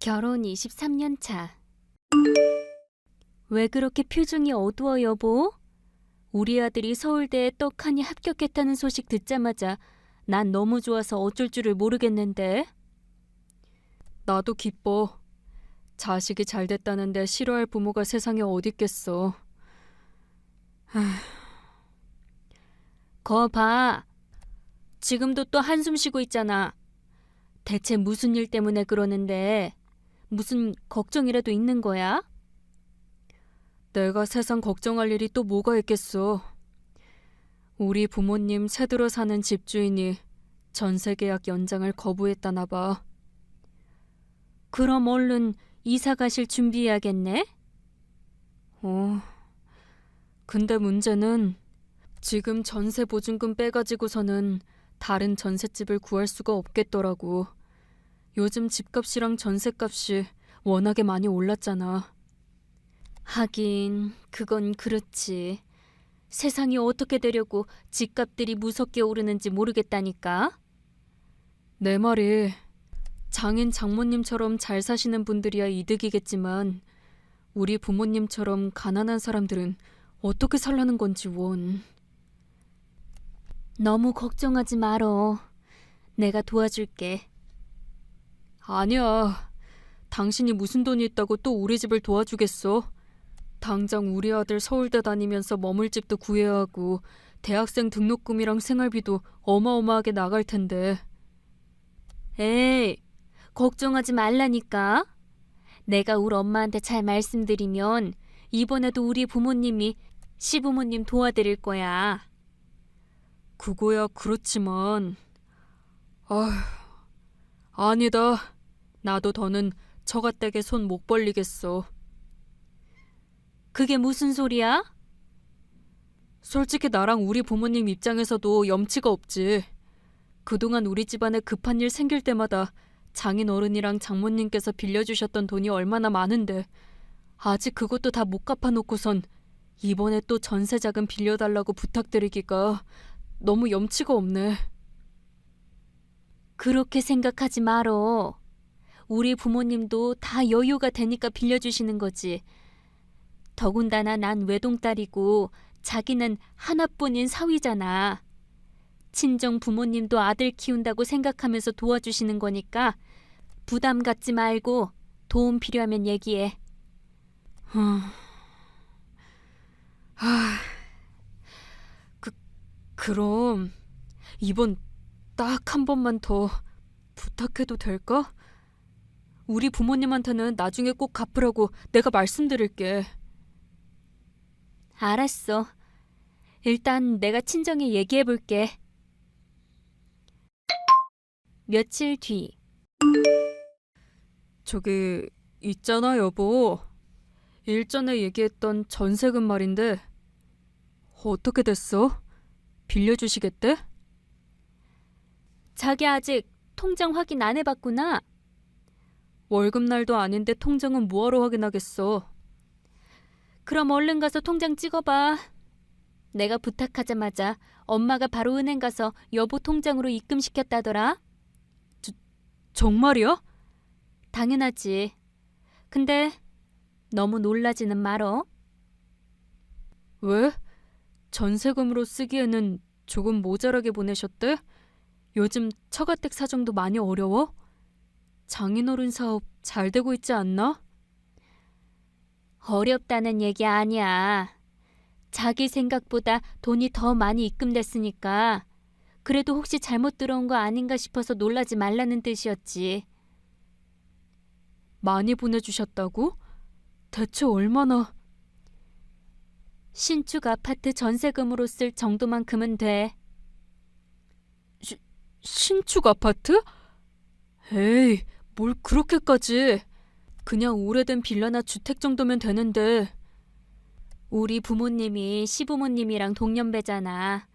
결혼 23년 차. 왜 그렇게 표정이 어두워 여보? 우리 아들이 서울대에 떡하니 합격했다는 소식 듣자마자 난 너무 좋아서 어쩔 줄을 모르겠는데. 나도 기뻐. 자식이 잘 됐다는데 싫어할 부모가 세상에 어딨겠어. 거 봐. 지금도 또 한숨 쉬고 있잖아. 대체 무슨 일 때문에 그러는데 무슨 걱정이라도 있는 거야? 내가 세상 걱정할 일이 또 뭐가 있겠어. 우리 부모님 새들어 사는 집주인이 전세 계약 연장을 거부했다나 봐. 그럼 얼른 이사 가실 준비해야겠네. 어. 근데 문제는 지금 전세 보증금 빼가지고서는 다른 전셋집을 구할 수가 없겠더라고. 요즘 집값이랑 전셋값이 워낙에 많이 올랐잖아. 하긴 그건 그렇지. 세상이 어떻게 되려고 집값들이 무섭게 오르는지 모르겠다니까. 내 말이 장인 장모님처럼 잘 사시는 분들이야 이득이겠지만 우리 부모님처럼 가난한 사람들은 어떻게 살라는 건지 원. 너무 걱정하지 말어. 내가 도와줄게. 아니야. 당신이 무슨 돈이 있다고 또 우리 집을 도와주겠어? 당장 우리 아들 서울대 다니면서 머물 집도 구해야 하고 대학생 등록금이랑 생활비도 어마어마하게 나갈 텐데. 에이, 걱정하지 말라니까. 내가 우리 엄마한테 잘 말씀드리면 이번에도 우리 부모님이 시부모님 도와드릴 거야. 그거야 그렇지만 아휴 아니다. 나도 더는 처가댁에 손 못 벌리겠어. 그게 무슨 소리야? 솔직히 나랑 우리 부모님 입장에서도 염치가 없지. 그동안 우리 집안에 급한 일 생길 때마다 장인 어른이랑 장모님께서 빌려주셨던 돈이 얼마나 많은데 아직 그것도 다 못 갚아놓고선 이번에 또 전세 자금 빌려달라고 부탁드리기가 너무 염치가 없네. 그렇게 생각하지 말어. 우리 부모님도 다 여유가 되니까 빌려주시는 거지. 더군다나 난 외동딸이고 자기는 하나뿐인 사위잖아. 친정 부모님도 아들 키운다고 생각하면서 도와주시는 거니까 부담 갖지 말고 도움 필요하면 얘기해. 그 그럼 이번 딱 한 번만 더 부탁해도 될까? 우리 부모님한테는 나중에 꼭 갚으라고 내가 말씀드릴게. 알았어. 일단 내가 친정에 얘기해 볼게. 며칠 뒤. 저기 있잖아 여보. 일전에 얘기했던 전세금 말인데 어떻게 됐어? 빌려주시겠대? 자기 아직 통장 확인 안 해봤구나. 월급날도 아닌데 통장은 뭐하러 확인하겠어? 그럼 얼른 가서 통장 찍어봐. 내가 부탁하자마자 엄마가 바로 은행 가서 여보 통장으로 입금시켰다더라. 정말이야? 당연하지. 근데 너무 놀라지는 말어. 왜? 전세금으로 쓰기에는 조금 모자라게 보내셨대? 요즘 처가댁 사정도 많이 어려워? 장인어른 사업 잘 되고 있지 않나? 어렵다는 얘기 아니야. 자기 생각보다 돈이 더 많이 입금됐으니까 그래도 혹시 잘못 들어온 거 아닌가 싶어서 놀라지 말라는 뜻이었지. 많이 보내주셨다고? 대체 얼마나? 신축 아파트 전세금으로 쓸 정도만큼은 돼. 신축 아파트? 에이, 뭘 그렇게까지. 그냥 오래된 빌라나 주택 정도면 되는데. 우리 부모님이 시부모님이랑 동년배잖아.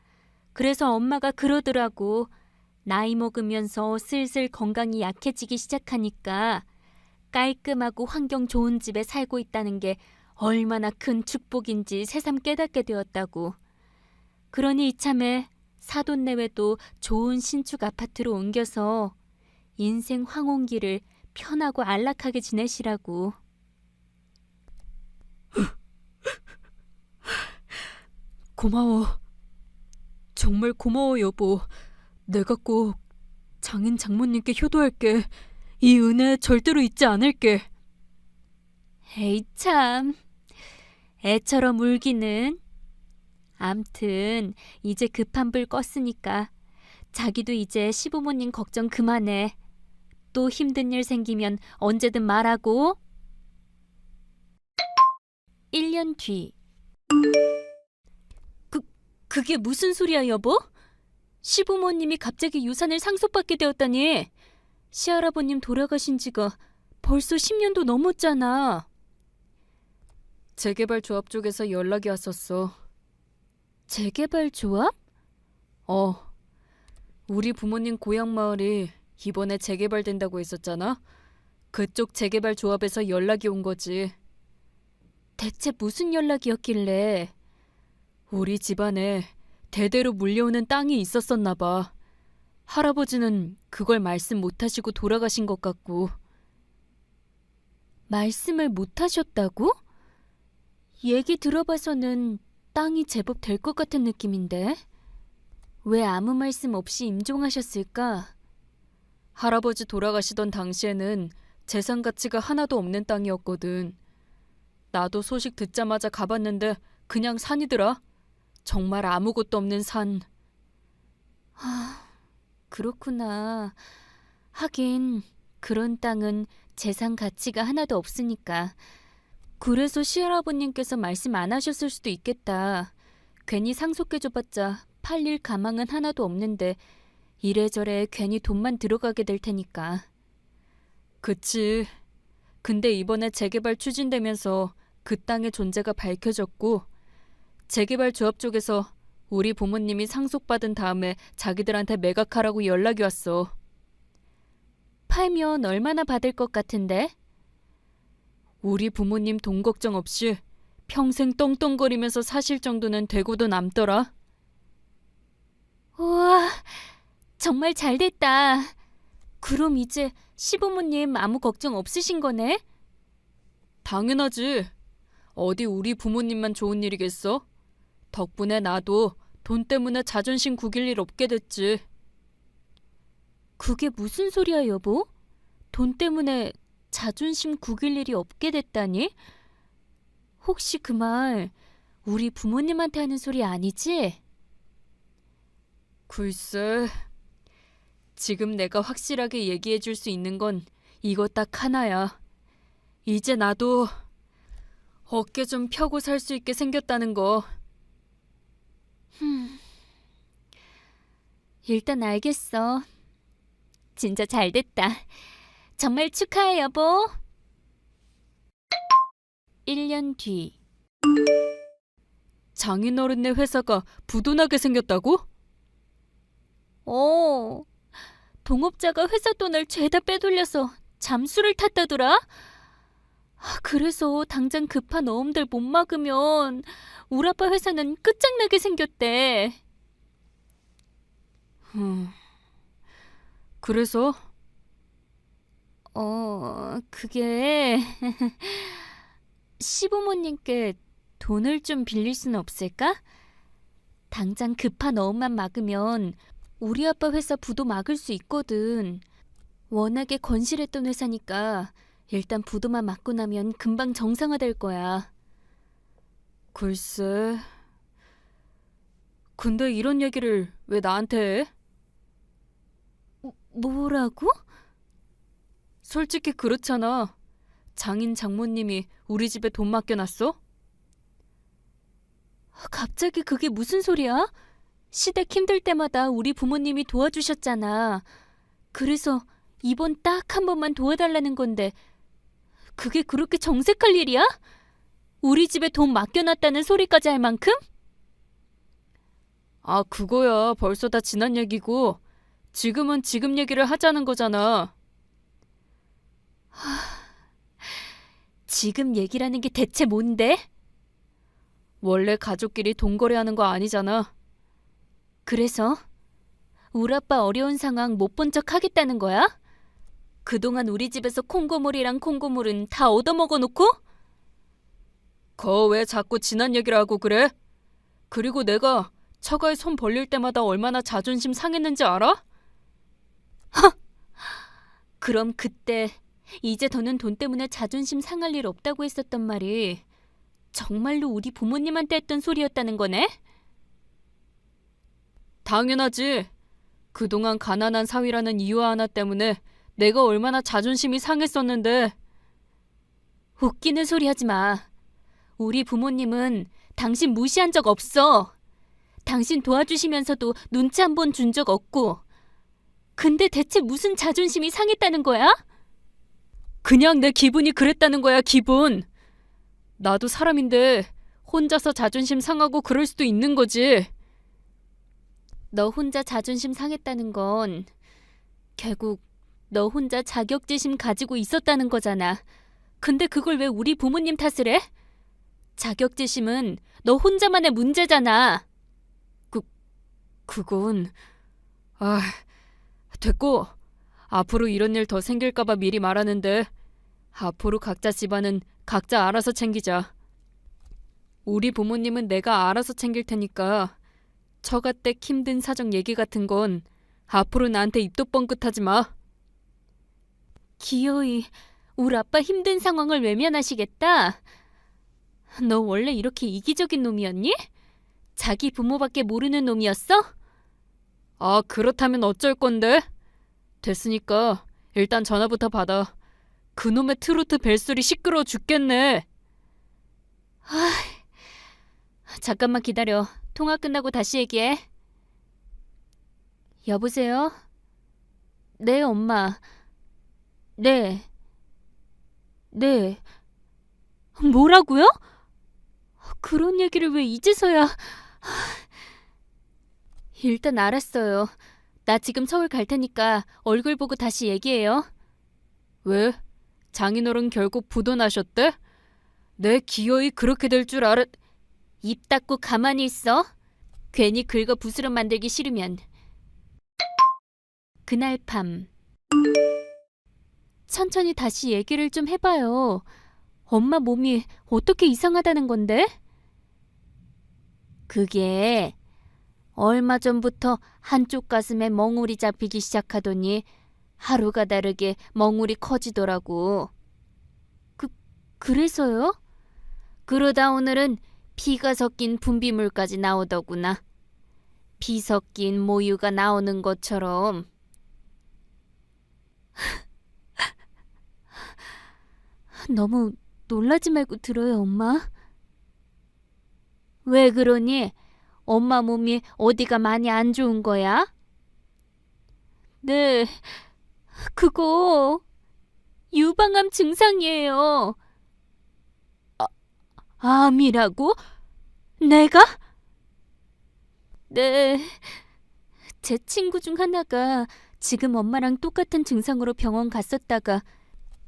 그래서 엄마가 그러더라고. 나이 먹으면서 슬슬 건강이 약해지기 시작하니까 깔끔하고 환경 좋은 집에 살고 있다는 게 얼마나 큰 축복인지 새삼 깨닫게 되었다고. 그러니 이참에 사돈 내외도 좋은 신축 아파트로 옮겨서 인생 황혼기를 편하고 안락하게 지내시라고. 고마워. 정말 고마워, 여보. 내가 꼭 장인 장모님께 효도할게. 이 은혜 절대로 잊지 않을게. 에이 참. 애처럼 울기는. 암튼 이제 급한 불 껐으니까 자기도 이제 시부모님 걱정 그만해. 또 힘든 일 생기면 언제든 말하고. 1년 뒤. 그 그게 무슨 소리야, 여보? 시부모님이 갑자기 유산을 상속받게 되었다니. 시할아버님 돌아가신 지가 벌써 10년도 넘었잖아. 재개발 조합 쪽에서 연락이 왔었어. 재개발 조합? 어. 우리 부모님 고향 마을이 이번에 재개발된다고 했었잖아. 그쪽 재개발 조합에서 연락이 온 거지. 대체 무슨 연락이었길래? 우리 집안에 대대로 물려오는 땅이 있었었나 봐. 할아버지는 그걸 말씀 못 하시고 돌아가신 것 같고. 말씀을 못 하셨다고? 얘기 들어봐서는 땅이 제법 될 것 같은 느낌인데. 왜 아무 말씀 없이 임종하셨을까? 할아버지 돌아가시던 당시에는 재산 가치가 하나도 없는 땅이었거든. 나도 소식 듣자마자 가봤는데 그냥 산이더라. 정말 아무것도 없는 산. 그렇구나. 하긴 그런 땅은 재산 가치가 하나도 없으니까. 그래서 시할아버님께서 말씀 안 하셨을 수도 있겠다. 괜히 상속해줘봤자 팔릴 가망은 하나도 없는데 이래저래 괜히 돈만 들어가게 될 테니까. 그치. 근데 이번에 재개발 추진되면서 그 땅의 존재가 밝혀졌고, 재개발 조합 쪽에서 우리 부모님이 상속받은 다음에 자기들한테 매각하라고 연락이 왔어. 팔면 얼마나 받을 것 같은데? 우리 부모님 돈 걱정 없이 평생 떵떵거리면서 사실 정도는 되고도 남더라. 우와, 정말 잘 됐다. 그럼 이제 시부모님 아무 걱정 없으신 거네? 당연하지. 어디 우리 부모님만 좋은 일이겠어? 덕분에 나도 돈 때문에 자존심 구길 일 없게 됐지. 그게 무슨 소리야, 여보? 돈 때문에 자존심 구길 일이 없게 됐다니? 혹시 그 말 우리 부모님한테 하는 소리 아니지? 글쎄, 지금 내가 확실하게 얘기해 줄 수 있는 건 이거 딱 하나야. 이제 나도 어깨 좀 펴고 살 수 있게 생겼다는 거. 일단 알겠어. 진짜 잘 됐다. 정말 축하해, 여보. 1년 뒤. 장인어른네 회사가 부도나게 생겼다고? 어. 동업자가 회사 돈을 죄다 빼돌려서 잠수를 탔다더라. 아, 그래서 당장 급한 어음들 못 막으면 우리 아빠 회사는 끝장나게 생겼대. 음. 그래서 어, 그게 시부모님께 돈을 좀 빌릴 수는 없을까? 당장 급한 어음만 막으면 우리 아빠 회사 부도 막을 수 있거든. 워낙에 건실했던 회사니까 일단 부도만 막고 나면 금방 정상화될 거야. 글쎄. 근데 이런 얘기를 왜 나한테 해? 뭐라고? 솔직히 그렇잖아. 장인 장모님이 우리 집에 돈 맡겨놨어? 갑자기 그게 무슨 소리야? 시댁 힘들 때마다 우리 부모님이 도와주셨잖아. 그래서 이번 딱 한 번만 도와달라는 건데 그게 그렇게 정색할 일이야? 우리 집에 돈 맡겨놨다는 소리까지 할 만큼? 아, 그거야. 벌써 다 지난 얘기고. 지금은 지금 얘기를 하자는 거잖아. 지금 얘기라는 게 대체 뭔데? 원래 가족끼리 돈 거래하는 거 아니잖아. 그래서 우리 아빠 어려운 상황 못 본 척 하겠다는 거야? 그동안 우리 집에서 콩고물이랑 콩고물은 다 얻어먹어 놓고? 거 왜 자꾸 지난 얘기를 하고 그래? 그리고 내가 처가에 손 벌릴 때마다 얼마나 자존심 상했는지 알아? 그럼 그때 이제 더는 돈 때문에 자존심 상할 일 없다고 했었던 말이 정말로 우리 부모님한테 했던 소리였다는 거네? 당연하지. 그동안 가난한 사위라는 이유 하나 때문에 내가 얼마나 자존심이 상했었는데 웃기는 소리 하지 마. 우리 부모님은 당신 무시한 적 없어. 당신 도와주시면서도 눈치 한 번 준 적 없고. 근데 대체 무슨 자존심이 상했다는 거야? 그냥 내 기분이 그랬다는 거야, 기분. 나도 사람인데 혼자서 자존심 상하고 그럴 수도 있는 거지. 너 혼자 자존심 상했다는 건 결국 너 혼자 자격지심 가지고 있었다는 거잖아. 근데 그걸 왜 우리 부모님 탓을 해? 자격지심은 너 혼자만의 문제잖아. 그건 아 됐고 앞으로 이런 일 더 생길까봐 미리 말하는데 앞으로 각자 집안은 각자 알아서 챙기자. 우리 부모님은 내가 알아서 챙길 테니까 처가댁 힘든 사정 얘기 같은 건 앞으로 나한테 입도 뻥끗하지 마. 기어이 우리 아빠 힘든 상황을 외면하시겠다. 너 원래 이렇게 이기적인 놈이었니? 자기 부모밖에 모르는 놈이었어? 아 그렇다면 어쩔 건데? 됐으니까 일단 전화부터 받아. 그놈의 트로트 벨소리 시끄러워 죽겠네. 잠깐만 기다려. 통화 끝나고 다시 얘기해. 여보세요? 네, 엄마. 네. 네. 뭐라고요? 그런 얘기를 왜 이제서야... 일단 알았어요. 나 지금 서울 갈 테니까 얼굴 보고 다시 얘기해요. 왜? 장인어른 결국 부도나셨대? 내 기어이 그렇게 될 줄 알았... 입 닫고 가만히 있어. 괜히 긁어 부스럼 만들기 싫으면. 그날 밤. 천천히 다시 얘기를 좀 해봐요. 엄마 몸이 어떻게 이상하다는 건데? 그게 얼마 전부터 한쪽 가슴에 멍울이 잡히기 시작하더니 하루가 다르게 멍울이 커지더라고. 그, 그래서요? 그러다 오늘은 피가 섞인 분비물까지 나오더구나. 피 섞인 모유가 나오는 것처럼. 너무 놀라지 말고 들어요, 엄마. 왜 그러니? 엄마 몸이 어디가 많이 안 좋은 거야? 네, 그거 유방암 증상이에요. 암이라고? 내가? 네. 제 친구 중 하나가 지금 엄마랑 똑같은 증상으로 병원 갔었다가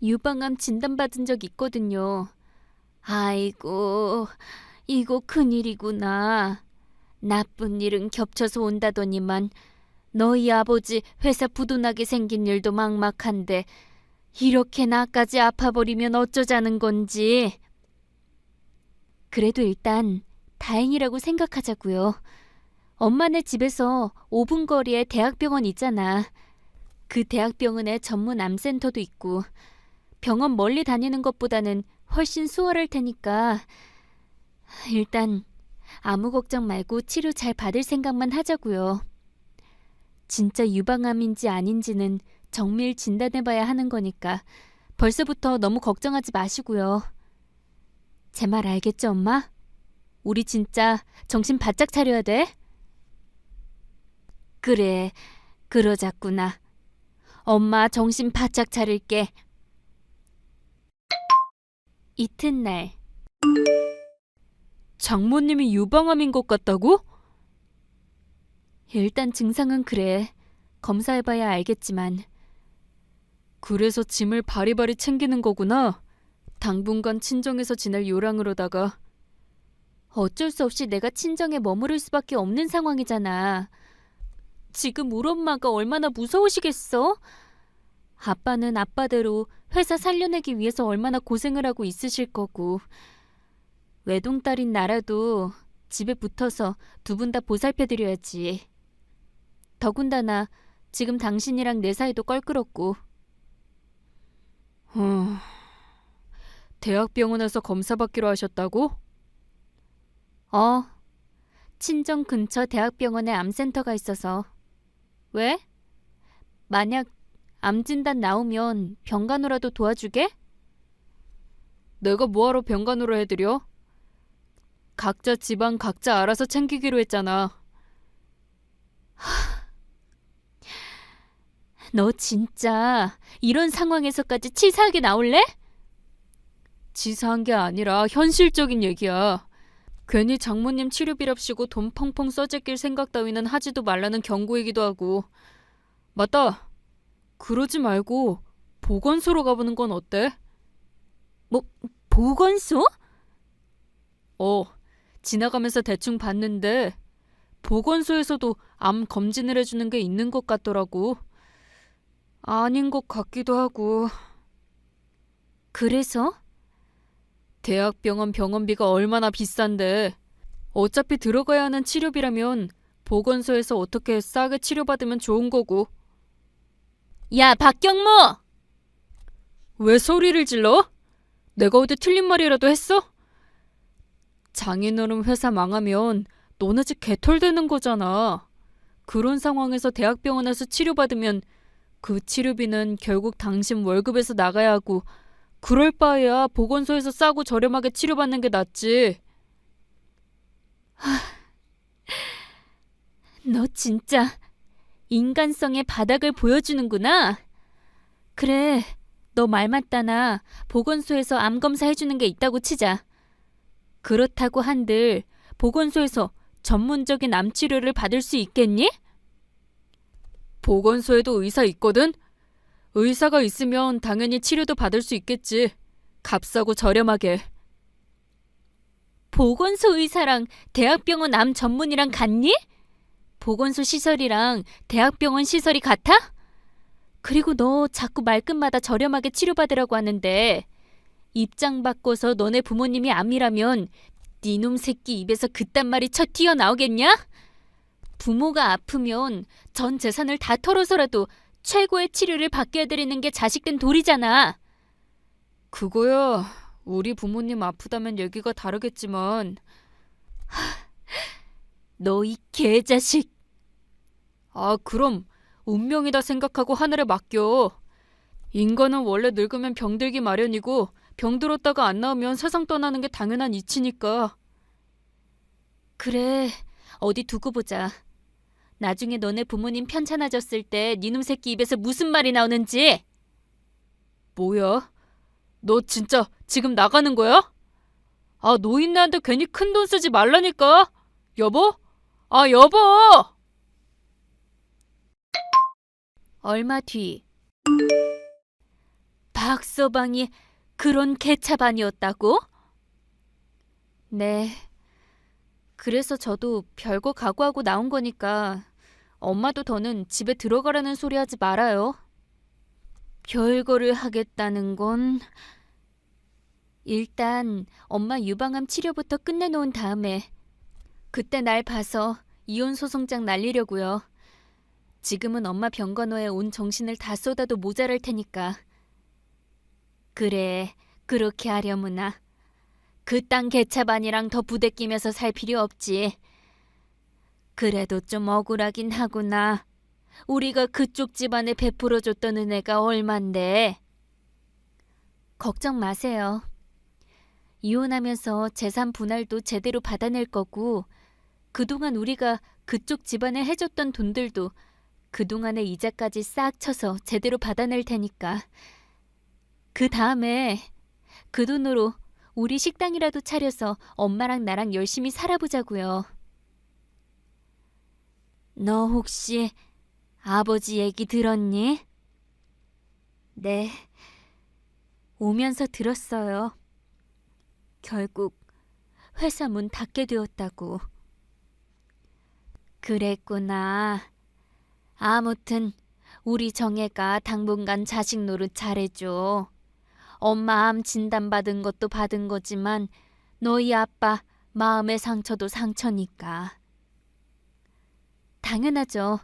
유방암 진단받은 적 있거든요. 아이고, 이거 큰일이구나. 나쁜 일은 겹쳐서 온다더니만 너희 아버지 회사 부도나게 생긴 일도 막막한데 이렇게 나까지 아파버리면 어쩌자는 건지. 그래도 일단 다행이라고 생각하자고요. 엄마네 집에서 5분 거리에 대학병원 있잖아. 그 대학병원에 전문 암센터도 있고 병원 멀리 다니는 것보다는 훨씬 수월할 테니까 일단 아무 걱정 말고 치료 잘 받을 생각만 하자고요. 진짜 유방암인지 아닌지는 정밀 진단해봐야 하는 거니까 벌써부터 너무 걱정하지 마시고요. 제 말 알겠죠, 엄마? 우리 진짜 정신 바짝 차려야 돼. 그래, 그러자꾸나. 엄마 정신 바짝 차릴게. 이튿날 장모님이 유방암인 것 같다고? 일단 증상은 그래. 검사해봐야 알겠지만 그래서 짐을 바리바리 챙기는 거구나. 당분간 친정에서 지낼 요랑으로다가 어쩔 수 없이 내가 친정에 머무를 수밖에 없는 상황이잖아. 지금 우리 엄마가 얼마나 무서우시겠어? 아빠는 아빠대로 회사 살려내기 위해서 얼마나 고생을 하고 있으실 거고 외동딸인 나라도 집에 붙어서 두 분 다 보살펴드려야지. 더군다나 지금 당신이랑 내 사이도 껄끄럽고 어... 대학병원에서 검사 받기로 하셨다고? 어 친정 근처 대학병원에 암센터가 있어서 왜? 만약 암 진단 나오면 병간호라도 도와주게? 내가 뭐하러 병간호를 해드려? 각자 집안 각자 알아서 챙기기로 했잖아. 너 진짜 이런 상황에서까지 치사하게 나올래? 치사한 게 아니라 현실적인 얘기야. 괜히 장모님 치료비랍시고 돈 펑펑 써제낄 생각 따위는 하지도 말라는 경고이기도 하고. 맞다. 그러지 말고 보건소로 가보는 건 어때? 보건소? 어, 지나가면서 대충 봤는데 보건소에서도 암 검진을 해주는 게 있는 것 같더라고. 아닌 것 같기도 하고. 그래서? 대학병원 병원비가 얼마나 비싼데 어차피 들어가야 하는 치료비라면 보건소에서 어떻게 싸게 치료받으면 좋은 거고 야 박경모! 왜 소리를 질러? 내가 어디 틀린 말이라도 했어? 장인어른 회사 망하면 너네 집 개털되는 거잖아. 그런 상황에서 대학병원에서 치료받으면 그 치료비는 결국 당신 월급에서 나가야 하고 그럴 바에야 보건소에서 싸고 저렴하게 치료받는 게 낫지. 너 진짜 인간성의 바닥을 보여주는구나. 그래, 너 말 맞다나 보건소에서 암 검사 해주는 게 있다고 치자. 그렇다고 한들 보건소에서 전문적인 암 치료를 받을 수 있겠니? 보건소에도 의사 있거든? 의사가 있으면 당연히 치료도 받을 수 있겠지. 값싸고 저렴하게. 보건소 의사랑 대학병원 암 전문이랑 같니? 보건소 시설이랑 대학병원 시설이 같아? 그리고 너 자꾸 말끝마다 저렴하게 치료받으라고 하는데 입장 바꿔서 너네 부모님이 암이라면 니놈 새끼 입에서 그딴 말이 쳐 튀어나오겠냐? 부모가 아프면 전 재산을 다 털어서라도 최고의 치료를 받게 해드리는 게 자식된 도리잖아. 그거야. 우리 부모님 아프다면 얘기가 다르겠지만 너 이 개자식. 아 그럼 운명이다 생각하고 하늘에 맡겨. 인간은 원래 늙으면 병들기 마련이고 병들었다가 안 나오면 세상 떠나는 게 당연한 이치니까. 그래, 어디 두고 보자. 나중에 너네 부모님 편찮아졌을 때 니놈 새끼 입에서 무슨 말이 나오는지. 뭐야? 너 진짜 지금 나가는 거야? 아 노인네한테 괜히 큰 돈 쓰지 말라니까. 여보? 아 여보! 얼마 뒤. 박서방이 그런 개차반이었다고? 네. 그래서 저도 별거 각오하고 나온 거니까 엄마도 더는 집에 들어가라는 소리 하지 말아요. 별거를 하겠다는 건 일단 엄마 유방암 치료부터 끝내놓은 다음에 그때 날 봐서 이혼 소송장 날리려고요. 지금은 엄마 병간호에 온 정신을 다 쏟아도 모자랄 테니까. 그래, 그렇게 하려무나. 그딴 개차반이랑 더 부대끼면서 살 필요 없지. 그래도 좀 억울하긴 하구나. 우리가 그쪽 집안에 베풀어줬던 은혜가 얼만데. 걱정 마세요. 이혼하면서 재산 분할도 제대로 받아낼 거고, 그동안 우리가 그쪽 집안에 해줬던 돈들도 그동안의 이자까지 싹 쳐서 제대로 받아낼 테니까. 그 다음에 그 돈으로 우리 식당이라도 차려서 엄마랑 나랑 열심히 살아보자고요. 너 혹시 아버지 얘기 들었니? 네. 오면서 들었어요. 결국 회사 문 닫게 되었다고. 그랬구나. 아무튼 우리 정혜가 당분간 자식 노릇 잘해줘. 엄마 암 진단받은 것도 받은 거지만 너희 아빠 마음의 상처도 상처니까. 당연하죠.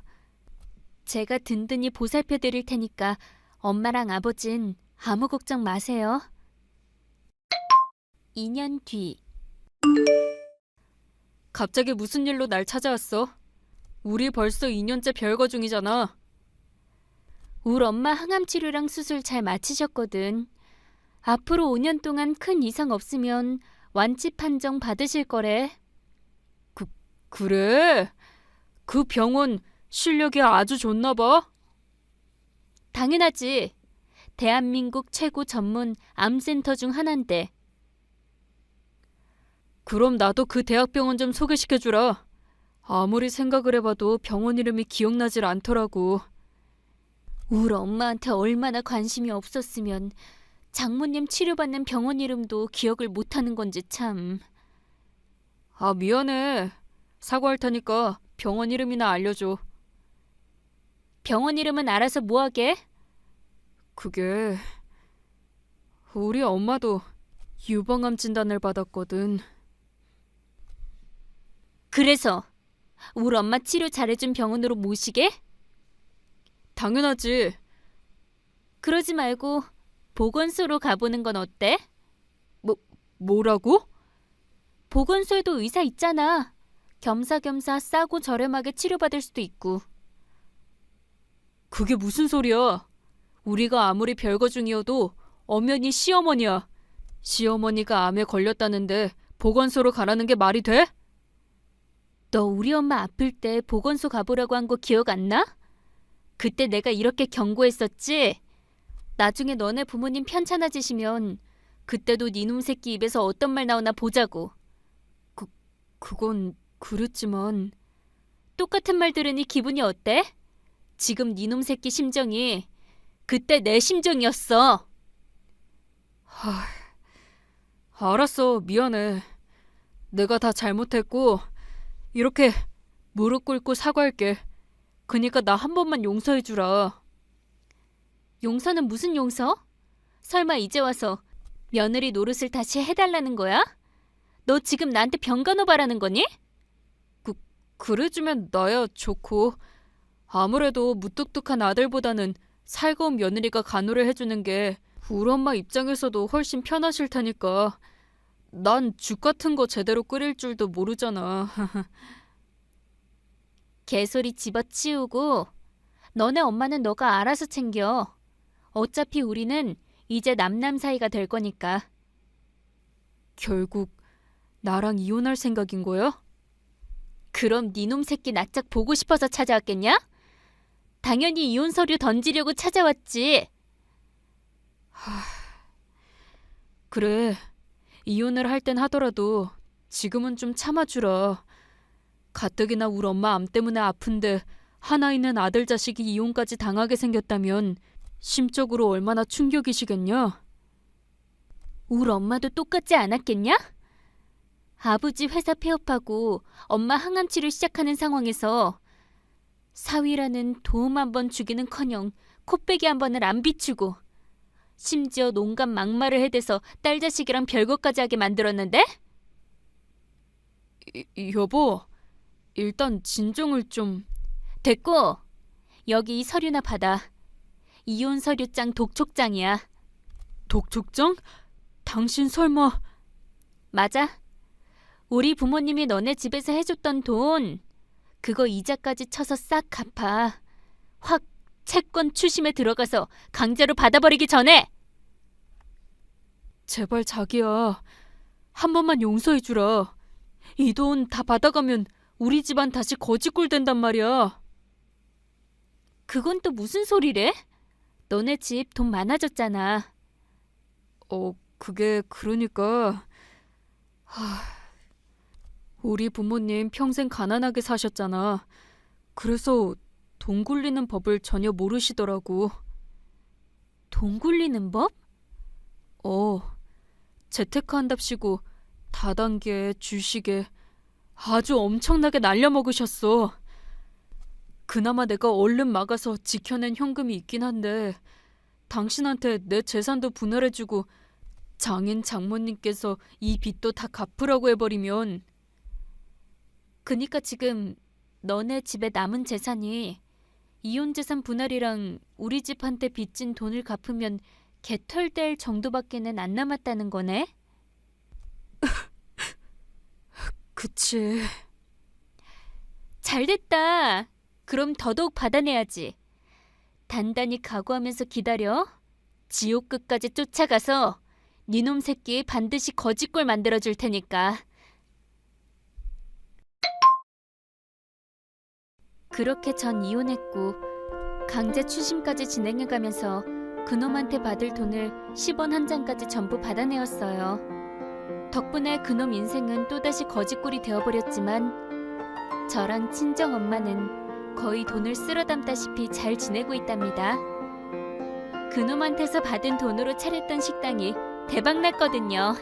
제가 든든히 보살펴 드릴 테니까 엄마랑 아버진 아무 걱정 마세요. 2년 뒤. 갑자기 무슨 일로 날 찾아왔어? 우리 벌써 2년째 별거 중이잖아. 우리 엄마 항암 치료랑 수술 잘 마치셨거든. 앞으로 5년 동안 큰 이상 없으면 완치 판정 받으실 거래. 그래? 그 병원 실력이 아주 좋나 봐. 당연하지. 대한민국 최고 전문 암센터 중 하나인데. 그럼 나도 그 대학병원 좀 소개시켜 주라. 아무리 생각을 해봐도 병원 이름이 기억나질 않더라고. 우리 엄마한테 얼마나 관심이 없었으면 장모님 치료받는 병원 이름도 기억을 못하는 건지 참. 아, 미안해. 사과할 테니까 병원 이름이나 알려줘. 병원 이름은 알아서 뭐하게? 그게 우리 엄마도 유방암 진단을 받았거든. 그래서 우리 엄마 치료 잘해준 병원으로 모시게? 당연하지. 그러지 말고 보건소로 가보는 건 어때? 뭐라고? 보건소에도 의사 있잖아. 겸사겸사 싸고 저렴하게 치료받을 수도 있고. 그게 무슨 소리야? 우리가 아무리 별거 중이어도 엄연히 시어머니야. 시어머니가 암에 걸렸다는데 보건소로 가라는 게 말이 돼? 너 우리 엄마 아플 때 보건소 가보라고 한 거 기억 안 나? 그때 내가 이렇게 경고했었지? 나중에 너네 부모님 편찮아지시면 그때도 니놈 새끼 입에서 어떤 말 나오나 보자고. 그건 그랬지만 똑같은 말 들으니 기분이 어때? 지금 니놈 새끼 심정이 그때 내 심정이었어. 알았어. 미안해. 내가 다 잘못했고 이렇게 무릎 꿇고 사과할게. 그니까 나 한 번만 용서해 주라. 용서는 무슨 용서? 설마 이제 와서 며느리 노릇을 다시 해달라는 거야? 너 지금 나한테 병간호 바라는 거니? 그래주면 나야 좋고 아무래도 무뚝뚝한 아들보다는 살거운 며느리가 간호를 해주는 게 우리 엄마 입장에서도 훨씬 편하실 테니까 난 죽 같은 거 제대로 끓일 줄도 모르잖아. 개소리 집어치우고 너네 엄마는 너가 알아서 챙겨. 어차피 우리는 이제 남남 사이가 될 거니까. 결국 나랑 이혼할 생각인 거야? 그럼 니놈 새끼 낯짝 보고 싶어서 찾아왔겠냐? 당연히 이혼 서류 던지려고 찾아왔지. 그래. 이혼을 할 땐 하더라도 지금은 좀 참아주라. 가뜩이나 우리 엄마 암 때문에 아픈데 하나 있는 아들 자식이 이혼까지 당하게 생겼다면 심적으로 얼마나 충격이시겠냐? 우리 엄마도 똑같지 않았겠냐? 아버지 회사 폐업하고 엄마 항암 치료 시작하는 상황에서 사위라는 도움 한 번 주기는커녕 코빼기 한 번을 안 비추고 심지어 농간 막말을 해대서 딸 자식이랑 별것까지 하게 만들었는데? 이- 여보, 일단 진정을 좀. 됐고 여기 이 서류나 받아. 이혼 서류장 독촉장이야. 독촉장? 당신 설마. 맞아 우리 부모님이 너네 집에서 해줬던 돈 그거 이자까지 쳐서 싹 갚아 확 채권 추심에 들어가서 강제로 받아버리기 전에 제발 자기야. 한 번만 용서해 주라. 이 돈 다 받아가면 우리 집안 다시 거지꼴 된단 말이야. 그건 또 무슨 소리래? 너네 집 돈 많아졌잖아 어, 그게 그러니까 하, 우리 부모님 평생 가난하게 사셨잖아. 그래서 돈 굴리는 법을 전혀 모르시더라고. 돈 굴리는 법? 어, 재테크 한답시고 다단계, 주식에 아주 엄청나게 날려먹으셨어. 그나마 내가 얼른 막아서 지켜낸 현금이 있긴 한데 당신한테 내 재산도 분할해주고 장인 장모님께서 이 빚도 다 갚으라고 해버리면 그니까 지금 너네 집에 남은 재산이 이혼 재산 분할이랑 우리 집한테 빚진 돈을 갚으면 개털될 정도밖에는 안 남았다는 거네? 그치 잘 됐다. 그럼 더더욱 받아내야지. 단단히 각오하면서 기다려. 지옥 끝까지 쫓아가서 니놈 새끼 반드시 거짓골 만들어 줄 테니까. 그렇게 전 이혼했고 강제 추심까지 진행해가면서 그놈한테 받을 돈을 10원 한 장까지 전부 받아내었어요. 덕분에 그놈 인생은 또다시 거짓골이 되어버렸지만 저랑 친정 엄마는 거의 돈을 쓸어 담다시피 잘 지내고 있답니다. 그놈한테서 받은 돈으로 차렸던 식당이 대박 났거든요.